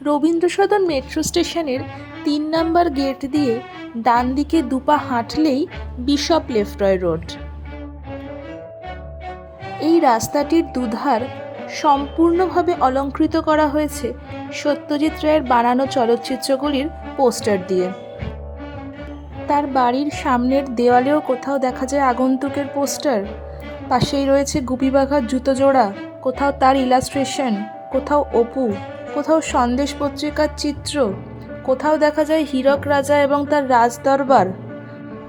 Rabindra Sadan metro স্টেশনের তিন নম্বর gate দিয়ে ডান দিকে দুপা হাঁটলেই বিশপ লেফরয় রোড। এই রাস্তাটির দুধার সম্পূর্ণভাবে অলঙ্কৃত করা হয়েছে সত্যজিৎ রায়ের বানানো চলচ্চিত্রগুলির পোস্টার দিয়ে। তার বাড়ির সামনের দেওয়ালেও কোথাও দেখা যায় আগন্তুকের পোস্টার। পাশেই রয়েছে গুপিবাঘার জুতো জোড়া, কোথাও তার ইলাস্ট্রেশন কোথাও অপু। কোথাও সন্দেশ পত্রিকার চিত্র, কোথাও দেখা যায় হীরক রাজা এবং তার রাজদরবার।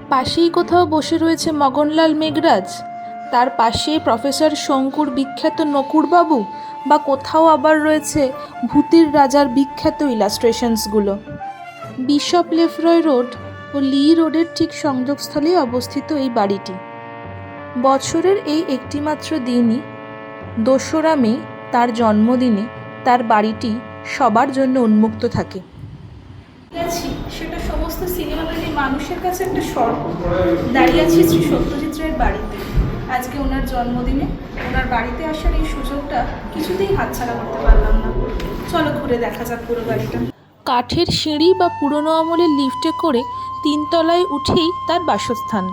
পাশেই কোথাও বসে রয়েছে মগনলাল মেঘরাজ। তার পাশে প্রফেসর শঙ্কুর বিখ্যাত নকুরবাবু বা কোথাও আবার রয়েছে ভূতির রাজার বিখ্যাত ইলাস্ট্রেশনসগুলো বিশপ লেফরয় রোড ও লি রোডের ঠিক সংযোগস্থলেই অবস্থিত এই বাড়িটি। বছরের এই একটিমাত্র দিনই দোসরা মে, তার জন্মদিনে তার বাড়িটি সবার জন্য উন্মুক্ত থাকে। সেটা সমস্ত সিনেমাপ্রেমী মানুষের কাছে একটা স্বর্গ। দাঁড়িয়ে আছি শ্রী সত্যজিৎ রায়ের বাড়িতে। আজকে ওনার জন্মদিনে ওনার বাড়িতে আসার এই সুযোগটা কিছুতেই হাতছাড়া করতে পারলাম না। চলো ঘুরে দেখা যাক পুরো বাড়িটা। কাঠের সিঁড়ি বা পুরনো আমলের লিফটে করে তিনতলায় উঠেই তার বাসস্থান।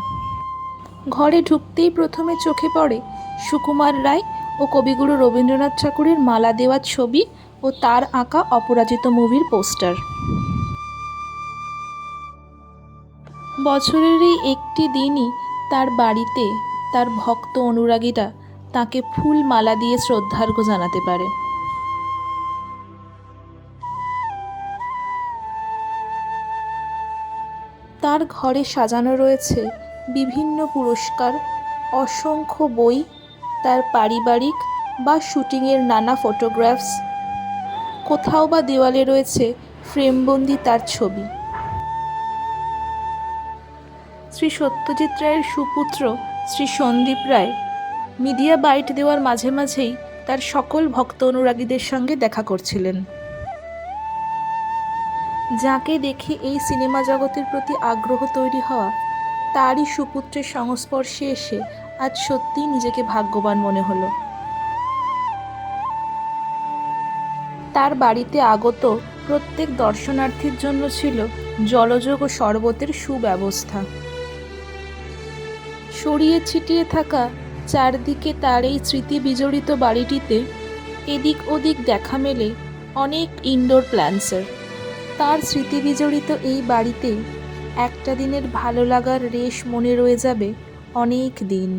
ঘরে ঢুকতেই প্রথমে চোখে পড়ে সুকুমার রায় ও কবিগুরু রবীন্দ্রনাথ ঠাকুরের মালা দেওয়া ছবি ও তার আঁকা অপরাজিত মুভির পোস্টার। বছরের এই একটি দিনই তার বাড়িতে তার ভক্ত অনুরাগীরা তাকে ফুল মালা দিয়ে শ্রদ্ধার্ঘ্য জানাতে পারে। তার ঘরে সাজানো রয়েছে বিভিন্ন পুরস্কার, অসংখ্য বই তার পারিবারিক বা শুটিংয়ের নানা ফটোগ্রাফস। কোথাও বা দেওয়ালে রয়েছে ফ্রেমবন্দি তার ছবি। শ্রী সত্যজিৎ রায়ের সুপুত্র শ্রী সন্দীপ রায় মিডিয়া বাইট দেওয়ার মাঝে মাঝেই তার সকল ভক্ত অনুরাগীদের সঙ্গে দেখা করছিলেন। যাকে দেখে এই সিনেমা জগতের প্রতি আগ্রহ তৈরি হওয়া, তারই সুপুত্রের সংস্পর্শে এসে আজ সত্যিই নিজেকে ভাগ্যবান মনে হলো। তার বাড়িতে আগত প্রত্যেক দর্শনার্থীর জন্য ছিল জলযোগ ও শরবতের সুব্যবস্থা। সরিয়ে ছিটিয়ে থাকা চারদিকে তার এই স্মৃতি বিজড়িত বাড়িটিতে এদিক ওদিক দেখা মেলে অনেক ইনডোর প্ল্যান্টসের তার স্মৃতি বিজড়িত এই বাড়িতে একটা দিনের ভালো লাগার রেশ মনে রয়ে যাবে অনেক দিন।